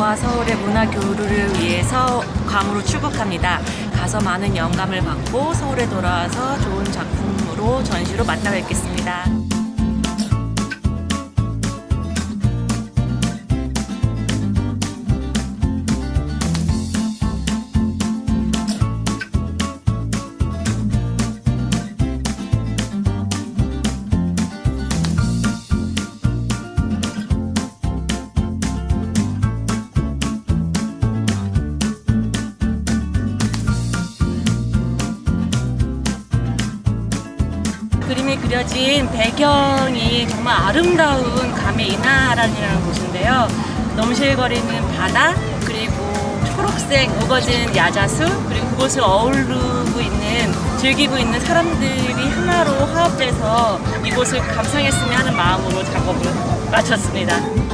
발전과 서울의 문화 교류를 위해서 괌으로 출국합니다. 가서 많은 영감을 받고 서울에 돌아와서 좋은 작품으로 전시로 만나 뵙겠습니다. 그림이 그려진 배경이 정말 아름다운 감의 이나란이라는 곳인데요. 넘실거리는 바다 그리고 초록색 우거진 야자수 그리고 그곳을 어우르고 있는 즐기고 있는 사람들이 하나로 화합돼서 이곳을 감상했으면 하는 마음으로 작업을 마쳤습니다.